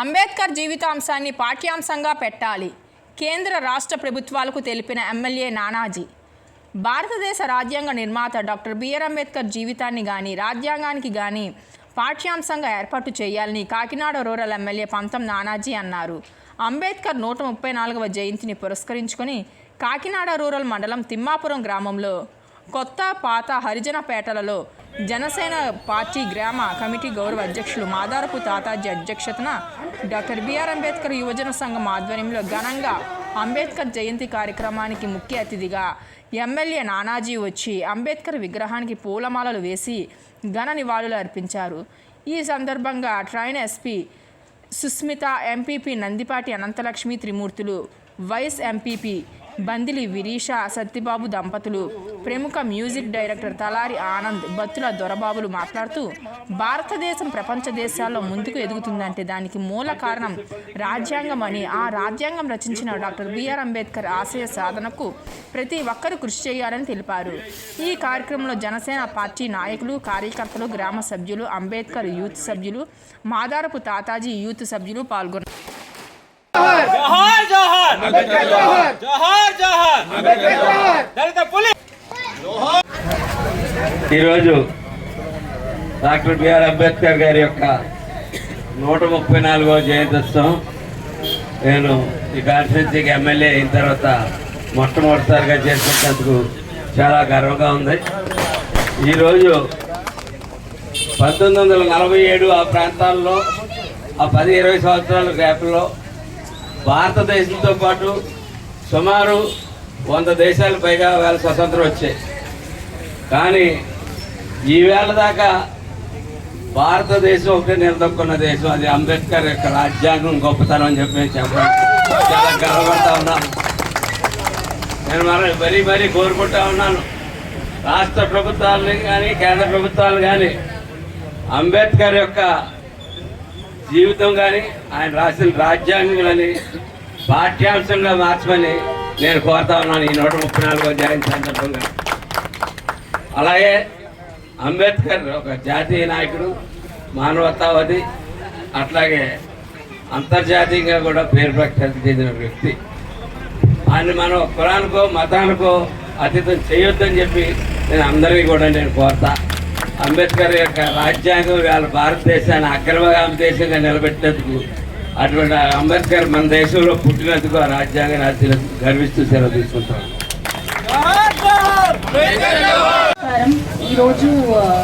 అంబేద్కర్ జీవితాంశాన్ని పాఠ్యాంశంగా పెట్టాలి కేంద్ర రాష్ట్ర ప్రభుత్వాలకు తెలిపిన ఎమ్మెల్యే నానాజీ. భారతదేశ రాజ్యాంగ నిర్మాత డాక్టర్ బిఆర్ అంబేద్కర్ జీవితాన్ని కానీ రాజ్యాంగానికి కానీ పాఠ్యాంశంగా ఏర్పాటు చేయాలని కాకినాడ రూరల్ ఎమ్మెల్యే పంతం నానాజీ అన్నారు. అంబేద్కర్ నూట ముప్పై నాలుగవ జయంతిని పురస్కరించుకొని కాకినాడ రూరల్ మండలం తిమ్మాపురం గ్రామంలో కొత్త పాత హరిజనపేటలలో జనసేన పార్టీ గ్రామ కమిటీ గౌరవ అధ్యక్షులు మాదారపు తాతాజీ అధ్యక్షతన డాక్టర్ బిఆర్ అంబేద్కర్ యువజన సంఘం ఆధ్వర్యంలో ఘనంగా అంబేద్కర్ జయంతి కార్యక్రమానికి ముఖ్య అతిథిగా ఎమ్మెల్యే నానాజీ వచ్చి అంబేద్కర్ విగ్రహానికి పూలమాలలు వేసి ఘన నివాళులు అర్పించారు. ఈ సందర్భంగా train SP Susmita MPP Nandipati Ananthalakshmi Trimurthulu vice MPP Bandili Virisha Satyababu దంపతులు. ప్రముఖ మ్యూజిక్ డైరెక్టర్ తలారి ఆనంద్ బత్తుల దొరబాబులు మాట్లాడుతూ భారతదేశం ప్రపంచ దేశాల్లో ముందుకు ఎదుగుతుందంటే దానికి మూల కారణం రాజ్యాంగం అని. ఆ రాజ్యాంగం రచించిన డాక్టర్ బిఆర్ అంబేద్కర్ ఆశయ సాధనకు ప్రతి ఒక్కరూ కృషి చేయాలని తెలిపారు. ఈ కార్యక్రమంలో జనసేన పార్టీ నాయకులు కార్యకర్తలు గ్రామ సభ్యులు అంబేద్కర్ యూత్ సభ్యులు మాదారపు తాతాజీ యూత్ సభ్యులు పాల్గొన్నారు. ఈరోజు డాక్టర్ బిఆర్ అంబేద్కర్ గారి యొక్క నూట ముప్పై నాలుగవ జయంత్యోత్సవం నేను ఈ కాన్స్టిట్యూన్సీకి ఎమ్మెల్యే అయిన తర్వాత మొట్టమొదటిసారిగా చేసినందుకు చాలా గర్వంగా ఉంది. ఈరోజు పంతొమ్మిది వందల నలభై ఏడు ఆ ప్రాంతాల్లో ఆ పది ఇరవై సంవత్సరాల గ్యాప్లో భారతదేశంతో పాటు సుమారు వంద దేశాలు పైగా వేల స్వతంత్రం వచ్చాయి. కానీ ఈవేళ దాకా భారతదేశం ఒకటే నిలదొక్కున్న దేశం. అది అంబేద్కర్ యొక్క రాజ్యాంగం గొప్పతనం అని చెప్పి చెప్పడం. చాలా గర్వపడతా ఉన్నాను. నేను మరి మరీ మరీ కోరుకుంటా ఉన్నాను. రాష్ట్ర ప్రభుత్వాలని కానీ కేంద్ర ప్రభుత్వాలు కానీ అంబేద్కర్ యొక్క జీవితం కానీ ఆయన రాసిన రాజ్యాంగం కానీ పాఠ్యాంశంగా మార్చమని నేను కోరుతా ఉన్నాను ఈ నూట ముప్పై నాలుగో జయంతి సందర్భంగా. అలాగే అంబేద్కర్ ఒక జాతీయ నాయకుడు మానవతావాది అట్లాగే అంతర్జాతీయంగా కూడా పేరు ప్రఖ్యాతి చెందిన వ్యక్తి. ఆయన మనం కులానికో మతానికో అతీతం చేయొద్దని చెప్పి నేను అందరికీ కూడా నేను కోరుతా. అంబేద్కర్ యొక్క రాజ్యాంగం వాళ్ళ భారతదేశాన్ని అగ్రగామ దేశంగా నిలబెట్టినందుకు అటువంటి అంబేద్కర్ మన దేశంలో పుట్టినందుకు ఆ రాజ్యాంగాన్ని అత్యంత గర్విస్తూ సెలవు తీసుకుంటాను నమస్కారం. ఈరోజు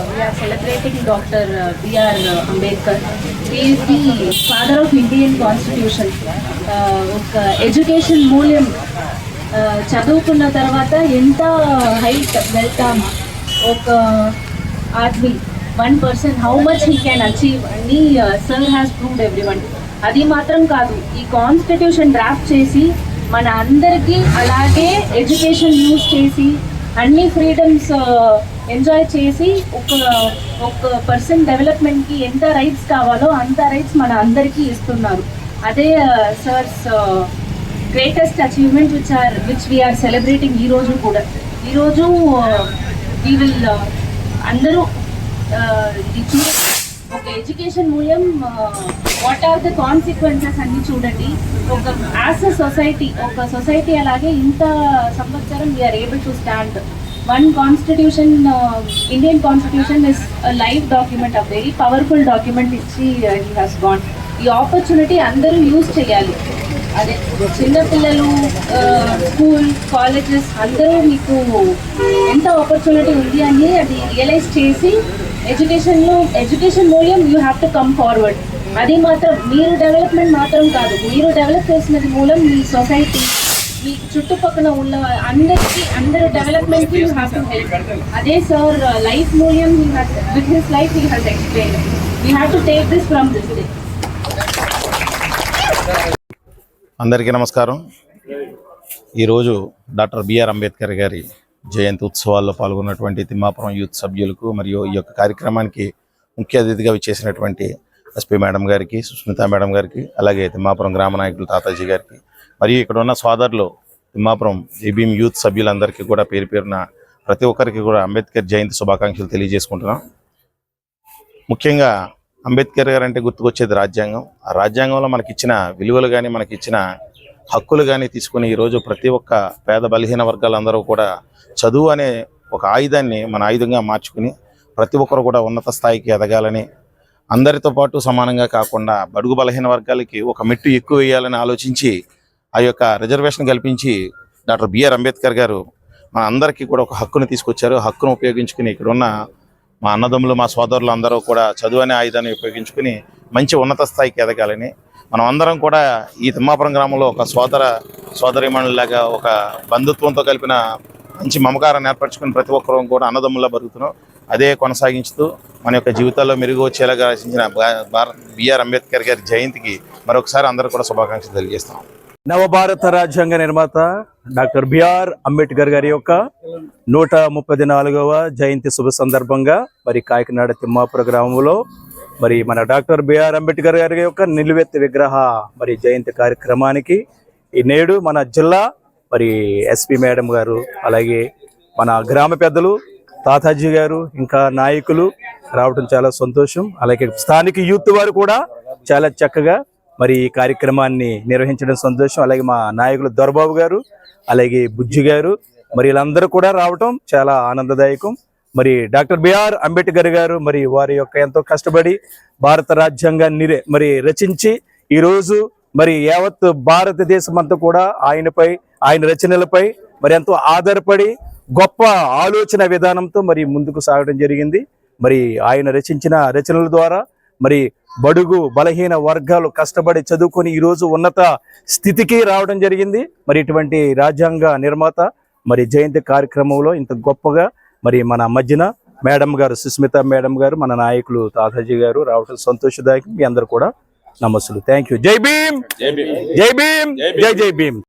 we are celebrating doctor BR Ambedkar is the father of Indian constitution ఒక ఎడ్యుకేషన్ మూల్యం చదువుకున్న తర్వాత ఎంత హైట్ వెళ్తాం ఒక Aadmi one person how much he can achieve అని sir has proved every one అది మాత్రం కాదు ఈ కాన్స్టిట్యూషన్ డ్రాఫ్ట్ చేసి మన అందరికీ అలాగే ఎడ్యుకేషన్ యూజ్ చేసి అన్ని ఫ్రీడమ్స్ ఎంజాయ్ uh, చేసి ఒక ఒక పర్సన్ డెవలప్మెంట్కి ఎంత రైట్స్ కావాలో అంత రైట్స్ మన అందరికీ ఇస్తున్నారు. అదే sir's greatest achievement which are which we are celebrating ఈరోజు కూడా. ఈరోజు వీ విల్ అందరూ uh, ఇది ఒక ఎడ్యుకేషన్ మూల్యం వాట్ ఆర్ ద కాన్సిక్వెన్సెస్ అన్ని చూడండి. ఒక యాజ్ అ సొసైటీ ఒక సొసైటీ అలాగే ఇంత సంవత్సరం we are able to stand one constitution Indian constitution is live document a very powerful document ఇచ్చి హీ హాస్ గాన్ ఈ ఆపర్చునిటీ అందరూ యూజ్ చేయాలి. అదే చిన్నపిల్లలు స్కూల్ కాలేజెస్ అందరూ మీకు ఎంత ఆపర్చునిటీ ఉంది అని అది రియలైజ్ చేసి ఎడ్యుకేషన్లో ఎడ్యుకేషన్ మూల్యం you have to come forward అది మాత్రం మీరు డెవలప్మెంట్ మాత్రం కాదు. మీరు డెవలప్ చేసినది మూలం మీ సొసైటీ మీ చుట్టుపక్కల ఉన్న అందరికీ అందరు డెవలప్మెంట్కి యూ హ్యావ్ టు హెల్ప్ అదే సార్ లైఫ్ uh, మూల్యం with his life he has explain you have to take this from this day అందరికీ నమస్కారం. ఈరోజు డాక్టర్ బిఆర్ అంబేద్కర్ గారి జయంతి ఉత్సవాల్లో పాల్గొన్నటువంటి తిమ్మాపురం యూత్ సభ్యులకు మరియు ఈ యొక్క కార్యక్రమానికి ముఖ్య అతిథిగా విచ్చేసినటువంటి ఎస్పీ మేడం గారికి సుస్మిత మేడం గారికి అలాగే తిమ్మాపురం గ్రామ నాయకులు తాతాజీ గారికి మరియు ఇక్కడ ఉన్న సోదరులు తిమ్మాపురం ఏబీఎం యూత్ సభ్యులందరికీ కూడా పేరు పేరున ప్రతి ఒక్కరికి కూడా అంబేద్కర్ జయంతి శుభాకాంక్షలు తెలియజేసుకుంటున్నాం. ముఖ్యంగా అంబేద్కర్ గారు అంటే గుర్తుకొచ్చేది రాజ్యాంగం. ఆ రాజ్యాంగంలో మనకిచ్చిన విలువలు కానీ మనకిచ్చిన హక్కులు కానీ తీసుకుని ఈరోజు ప్రతి ఒక్క పేద బలహీన వర్గాలందరూ కూడా చదువు అనే ఒక ఆయుధాన్ని మన ఆయుధంగా మార్చుకుని ప్రతి ఒక్కరు కూడా ఉన్నత స్థాయికి ఎదగాలని అందరితో పాటు సమానంగా కాకుండా బడుగు బలహీన వర్గాలకి ఒక మెట్టు ఎక్కువ వేయాలని ఆలోచించి ఆ యొక్క రిజర్వేషన్ కల్పించి డాక్టర్ బిఆర్ అంబేద్కర్ గారు మా అందరికీ కూడా ఒక హక్కును తీసుకొచ్చారు. ఆ హక్కును ఉపయోగించుకుని ఇక్కడ ఉన్న మా అన్నదమ్ములు మా సోదరులు అందరూ కూడా చదువు అనే ఆయుధాన్ని ఉపయోగించుకుని మంచి ఉన్నత స్థాయికి ఎదగాలని మనం అందరం కూడా ఈ తిమ్మాపురం గ్రామంలో ఒక సోదర సోదరిమణులాగా ఒక బంధుత్వంతో కలిపిన మంచి మమకారాన్ని ఏర్పరచుకుని ప్రతి ఒక్కరూ కూడా అన్నదమ్ములా బతుకుతున్నాం. అదే కొనసాగించుతూ మన యొక్క జీవితాల్లో మెరుగు వచ్చేలాగా రచించిన భా- భారత్ బిఆర్ అంబేద్కర్ గారి జయంతికి మరొకసారి అందరూ కూడా శుభాకాంక్షలు తెలియజేస్తాం నవభారత రాజ్యాంగ నిర్మాత డాక్టర్ బిఆర్ అంబేద్కర్ గారి యొక్క నూట ముప్పై నాలుగవ జయంతి శుభ సందర్భంగా మరి కాకినాడ తిమ్మాపుర గ్రామంలో మరి మన డాక్టర్ బిఆర్ అంబేద్కర్ గారి యొక్క నిలువెత్తి విగ్రహ మరి జయంతి కార్యక్రమానికి ఈ నేడు మన జిల్లా మరి ఎస్పీ మేడం గారు అలాగే మన గ్రామ పెద్దలు తాతాజీ గారు ఇంకా నాయకులు రావడం చాలా సంతోషం. అలాగే స్థానిక యూత్ వారు కూడా చాలా చక్కగా మరి ఈ కార్యక్రమాన్ని నిర్వహించడం సంతోషం. అలాగే మా నాయకులు దొరబాబు గారు అలాగే బుజ్జి గారు మరి వీళ్ళందరూ కూడా రావటం చాలా ఆనందదాయకం. మరి డాక్టర్ బిఆర్ అంబేద్కర్ గారు మరి వారి యొక్క ఎంతో కష్టపడి భారత రాజ్యాంగాన్ని మరి రచించి ఈరోజు మరి యావత్ భారతదేశం అంతా కూడా ఆయనపై ఆయన రచనలపై మరి ఎంతో ఆధారపడి గొప్ప ఆలోచన విధానంతో మరి ముందుకు సాగడం జరిగింది. మరి ఆయన రచించిన రచనల ద్వారా మరి బడుగు బలహీన వర్గాలు కష్టపడి చదువుకొని ఈరోజు ఉన్నత స్థితికి రావడం జరిగింది. మరి ఇటువంటి రాజ్యాంగ నిర్మాత మరి జయంతి కార్యక్రమంలో ఇంత గొప్పగా మరి మన మధ్యన మేడం గారు సుస్మిత మేడం గారు మన నాయకులు తాతాజీ గారు రావడం సంతోషదాయకం. మీ అందరు కూడా నమస్సులు. థ్యాంక్ యూ జై భీమ్! జై భీమ్! జై జై భీమ్!